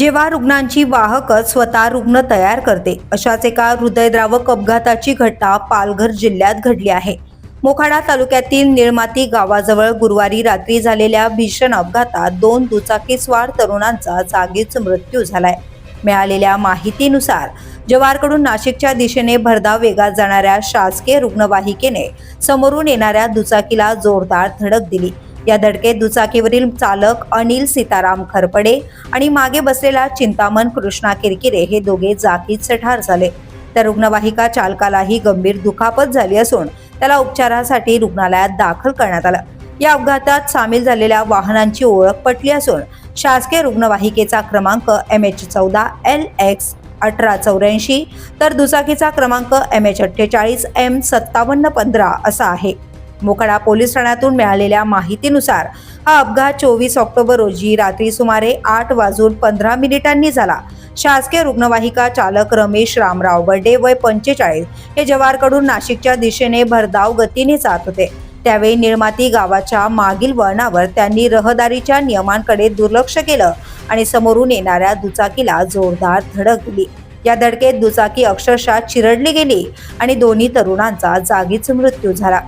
जेव्हा रुग्णांची वाहकच स्वतः रुग्ण तयार करते अशाच एका हृदयद्रावक अपघाताची घटना पालघर जिल्ह्यात घडली आहे. मोखाडा तालुक्यातील निळमाती गावाजवळ गुरुवारी रात्री झालेल्या भीषण अपघातात दोन दुचाकीस्वार तरुणांचा जागीच मृत्यू झालाय. मिळालेल्या माहितीनुसार जवारकडून नाशिकच्या दिशेने भरधाव वेगात जाणाऱ्या शासकीय रुग्णवाहिकेने समोरून येणाऱ्या दुचाकीला जोरदार धडक दिली. या धडकेत दुचाकीवरील चालक अनिल सीताराम खरपडे आणि मागे बसलेला चिंतामन कृष्णा किरकिरे हे दोघे जागीच ठार झाले. तर रुग्णवाहिका चालकालाही गंभीर दुखापत झाली असून त्याला उपचारासाठी रुग्णालयात दाखल करण्यात आलं. या अपघातात सामील झालेल्या वाहनांची ओळख पटली असून शासकीय रुग्णवाहिकेचा क्रमांक एम एच चौदा एल एक्स अठरा चौऱ्याऐंशी तर दुचाकीचा क्रमांक एम एच अठ्ठेचाळीस एम सत्तावन्न पंधरा असा आहे. मोखाडा पोलीस ठाण्यातून मिळालेल्या माहितीनुसार हा अपघात चोवीस ऑक्टोबर रोजी रात्री सुमारे आठ वाजून पंधरा मिनिटांनी झाला. शासकीय रुग्णवाहिका चालक रमेश रामराव बर्डे वय पंचेचाळीस हे जवारकडून नाशिकच्या दिशेने भरधाव गतीने जात होते. त्यावेळी निर्माती गावाच्या मागील वळणावर त्यांनी रहदारीच्या नियमांकडे दुर्लक्ष केलं आणि समोरून येणाऱ्या दुचाकीला जोरदार धडक दिली. या धडकेत दुचाकी अक्षरशः चिरडली गेली आणि दोन्ही तरुणांचा जागीच मृत्यू झाला.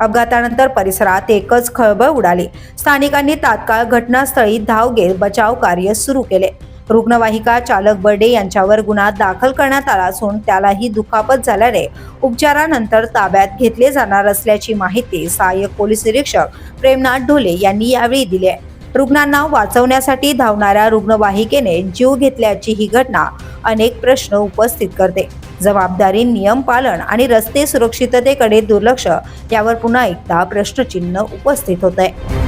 अपघातानंतर परिसरात एकच खळबळ उडाली. स्थानिकांनी तात्काळ घटनास्थळी धाव घेत बचाव कार्य सुरू केले. रुग्णवाहिका चालक बर्डे यांच्यावर गुन्हा दाखल करण्यात आला असून त्यालाही दुखापत झाल्याने उपचारानंतर ताब्यात घेतले जाणार असल्याची माहिती सहाय्यक पोलीस निरीक्षक प्रेमनाथ ढोले यांनी यावेळी दिली आहे. रुग्णांना वाचवण्यासाठी धावणाऱ्या रुग्णवाहिकेने जीव घेतल्याची ही घटना अनेक प्रश्न उपस्थित करते. जबाबदारी नियम पालन आणि रस्ते सुरक्षिततेकडे दुर्लक्ष यावर पुन्हा एकदा प्रश्नचिन्ह उपस्थित होत आहे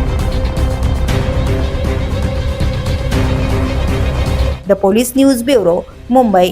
the police news bureau Mumbai.